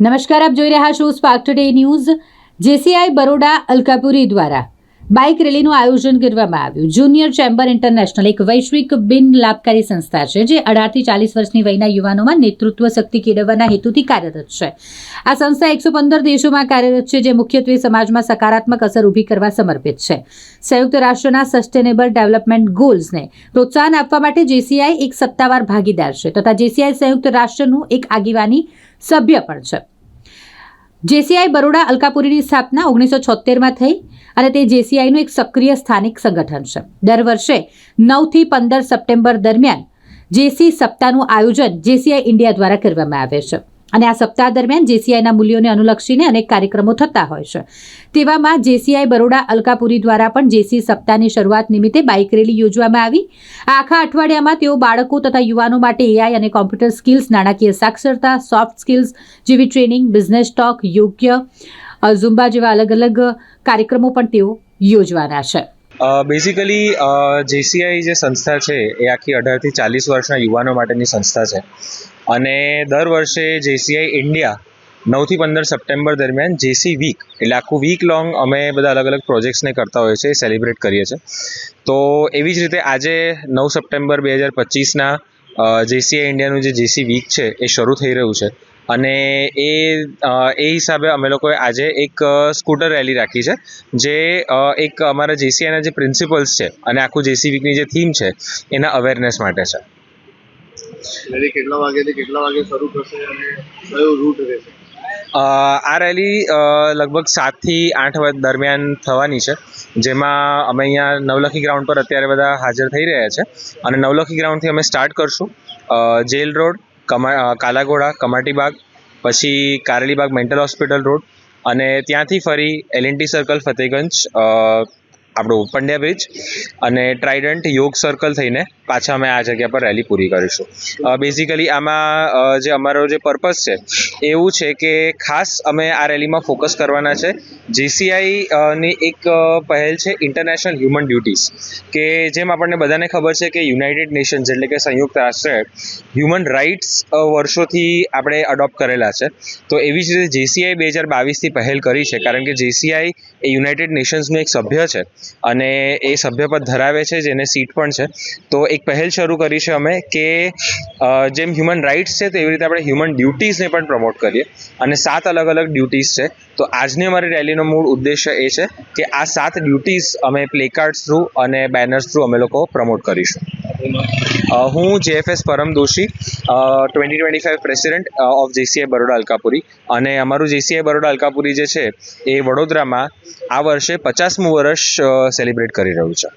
નમસ્કાર આપ જોઈ રહ્યા છો Spark today news JCI Baroda Alkapuri દ્વારા. બાઇક રેલીનું આયોજન કરવામાં આવ્યું. જુનિયર ચેમ્બર ઇન્ટરનેશનલ, એક વૈશ્વિક બિન લાભકારી સંસ્થા છે, જે અઢારથી ચાલીસ વર્ષની વયના યુવાનોમાં નેતૃત્વ શક્તિ કેળવવાના હેતુથી કાર્યરત છે. આ સંસ્થા એકસો પંદર દેશોમાં કાર્યરત છે, જે મુખ્યત્વે સમાજમાં સકારાત્મક અસર ઊભી કરવા સમર્પિત છે. સંયુક્ત રાષ્ટ્રના સસ્ટેનેબલ ડેવલપમેન્ટ ગોલ્સને પ્રોત્સાહન આપવા માટે જેસીઆઈ એક સત્તાવાર ભાગીદાર છે, તથા જેસીઆઈ સંયુક્ત રાષ્ટ્રનું એક આગેવાની સભ્ય પણ છે. જેસીઆઈ બરોડા અલકાપુરીની સ્થાપના ઓગણીસો છોતેરમાં થઈ અને તે જેસીઆઈનું એક સક્રિય સ્થાનિક સંગઠન છે. દર વર્ષે નવથી પંદર સપ્ટેમ્બર દરમિયાન જેસી સપ્તાહનું આયોજન જેસીઆઈ ઇન્ડિયા દ્વારા કરવામાં આવે છે. અને આ સપ્તાહ દરમિયાન જેસીઆઈના મૂલ્યોને અનુલક્ષીને અનેક કાર્યક્રમો થતા હોય છે. તેવામાં જેસીઆઈ બરોડા અલકાપુરી દ્વારા પણ જેસી સપ્તાહની શરૂઆત નિમિત્તે બાઇક રેલી યોજવામાં આવી. આખા અઠવાડિયામાં તેઓ બાળકો તથા યુવાનો માટે એઆઈ અને કોમ્પ્યુટર સ્કિલ્સ, નાણાકીય સાક્ષરતા, સોફ્ટ સ્કિલ્સ જેવી ટ્રેનિંગ, બિઝનેસ ટોક, યોગ્ય ઝુંબા જેવા અલગ અલગ કાર્યક્રમો પણ તેઓ યોજવાના છે. બેઝિકલી જેસીઆઈ જે સંસ્થા છે, એ આખી અઢારથી ચાલીસ વર્ષના યુવાનો માટેની સંસ્થા છે. અને દર વર્ષે જેસીઆઈ ઇન્ડિયા નવથી પંદર સપ્ટેમ્બર દરમિયાન જેસી વીક એટલે આખું વીક લોંગ અમે બધા અલગ અલગ પ્રોજેક્ટ્સને કરતા હોઈએ છીએ સેલિબ્રેટ કરીએ છીએ. તો એવી જ રીતે આજે નવ સપ્ટેમ્બર બે હજાર પચીસના જેસીઆઈ ઇન્ડિયાનું જે જેસી વીક છે, એ શરૂ થઈ રહ્યું છે. અને એ એ હિસાબે અમે લોકોએ આજે એક સ્કૂટર રેલી રાખી છે, જે એક અમારા જેસીઆઈના જે પ્રિન્સિપલ્સ છે, અને આખું જેસી વીકની જે થીમ છે, એના અવેરનેસ માટે છે. રેલી કેટલા વાગ્યાથી કેટલા વાગે શરૂ થશે અને કયો રૂટ રહેશે? આ રેલી લગભગ સાતથી આઠ દરમિયાન થવાની છે. જેમાં અમે અહીંયા નવલખી ગ્રાઉન્ડ પર અત્યારે બધા હાજર થઈ રહ્યા છે. અને નવલખી ગ્રાઉન્ડથી અમે સ્ટાર્ટ કરશું. જેલ રોડ, કમા કાલાઘોડા કમાટીબાગ પછી કારેલીબાગ મેન્ટલ હોસ્પિટલ રોડ અને ત્યાંથી ફરી એલએનટી સર્કલ ફતેગંજ આપણું પંડ્યા બ્રિજ અને ટ્રાઇડન્ટ યોગ સર્કલ થઈને પાછા અમે આ જગ્યા પર રેલી પૂરી કરીશું. બેઝિકલી આમાં જે અમારો જે પર્પઝ છે, એવું છે કે ખાસ અમે આ રેલીમાં ફોકસ કરવાના છે. જીસીઆઈની એક પહેલ છે ઇન્ટરનેશનલ હ્યુમન ડ્યુટીઝ કે જેમ આપણને બધાને ખબર છે કે યુનાઇટેડ નેશન્સ એટલે કે સંયુક્ત રાષ્ટ્રે હ્યુમન રાઇટ્સ વર્ષોથી આપણે અડોપ્ટ કરેલા છે. તો એવી જ રીતે જેસીઆઈ બે હજાર બાવીસથી પહેલ કરી છે, કારણ કે જેસીઆઈ એ યુનાઇટેડ નેશન્સનું એક સભ્ય છે. અને એ સભ્યપદ ધરાવે છે, જેને સીટ પણ છે. તો એક પહેલ શરૂ કરી છે અમે કે જેમ હ્યુમન રાઇટ્સ છે, તો એવી રીતે આપણે હ્યુમન ડ્યુટીઝને પણ પ્રમોટ કરીએ. અને સાત અલગ અલગ ડ્યુટીઝ છે. તો આજની અમારી રેલીનો મૂળ ઉદ્દેશ્ય એ છે કે આ સાત ડ્યુટીઝ અમે પ્લેકાર્ડ્સ થ્રુ અને બેનર્સ થ્રુ અમે લોકો પ્રમોટ કરીશું. હું JFS Param Doshi twenty twenty five president of JCI Baroda Alkapuri. અને અમારું જેસીઆઈ બરોડા અલકાપુરી જે છે, એ વડોદરામાં આ વર્ષે પચાસમું વર્ષ સેલિબ્રેટ કરી રહ્યું છે.